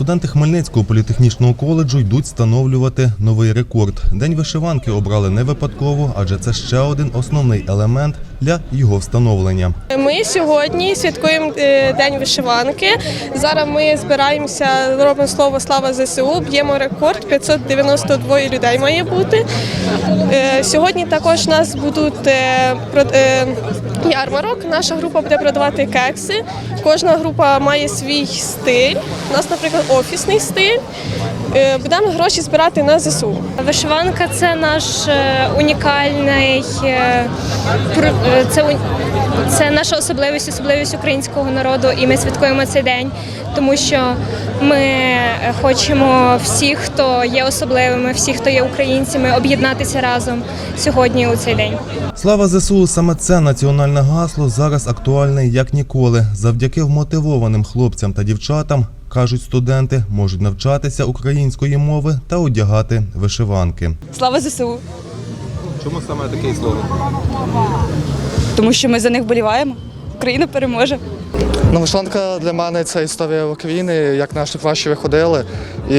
Студенти Хмельницького політехнічного коледжу йдуть встановлювати новий рекорд. День вишиванки обрали не випадково, адже це ще один основний елемент для його встановлення. Ми сьогодні святкуємо е, День вишиванки. Зараз ми збираємося, робимо слово слава ЗСУ, б'ємо рекорд. 592 людей має бути. Е, Сьогодні також нас будуть е, ярмарок. Наша група буде продавати кекси. Кожна група має свій стиль. У нас, наприклад, офісний стиль. Е, Будемо гроші збирати на ЗСУ. Вишиванка це наш е, унікальний е, пр- це, у- це наша особливість, особливість українського народу, і ми святкуємо цей день, тому що ми хочемо всіх, хто є особливими, всіх, хто є українцями, об'єднатися разом сьогодні у цей день. Слава ЗСУ, саме це національне гасло зараз актуальне як ніколи. Завдяки вмотивованим хлопцям та дівчатам, кажуть студенти, можуть навчатися української мови та одягати вишиванки. Слава ЗСУ, Чому саме такий слово? тому що ми за них вболіваємо. Україна переможе. Ну, вишиванка для мене це історія України, як наші кращі виходили. І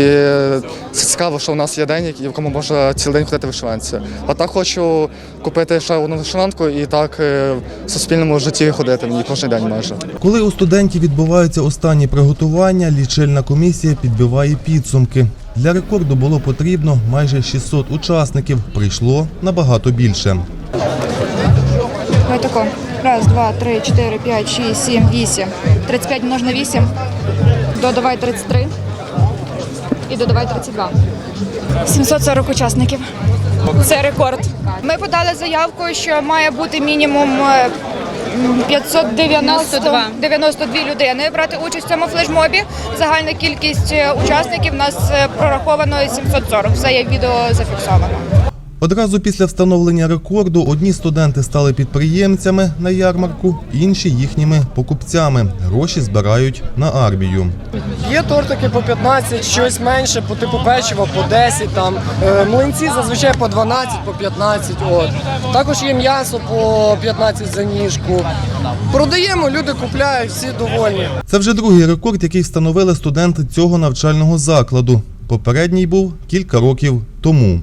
це цікаво, що у нас є день, в якому можна цілий день ходити в вишиванці. А так хочу купити ще одну вишиванку і так е, в суспільному житті ходити мені кожен день майже. Коли у студентів відбуваються останні приготування, лічильна комісія підбиває підсумки. Для рекорду було потрібно майже 600 учасників. Прийшло набагато більше. Давай тако. Раз, два, три, чотири, п'ять, шість, сім, вісім. 35 множ на 8. Додавай 33. І додавай 32. 740 учасників. Це рекорд. Ми подали заявку, що має бути мінімум е, м, 590 92 людини брати участь в цьому флешмобі. Загальна кількість е, учасників у нас е, прораховано 740. Все є відео зафіксовано. Одразу після встановлення рекорду одні студенти стали підприємцями на ярмарку, інші їхніми покупцями. Гроші збирають на армію. Є тортики по 15, щось менше, по типу печива по 10, там е, млинці зазвичай по 12, по 15. От. Також є м'ясо по 15 за ніжку. Продаємо, люди купляють, всі довольні. Це вже другий рекорд, який встановили студенти цього навчального закладу. Попередній був кілька років тому.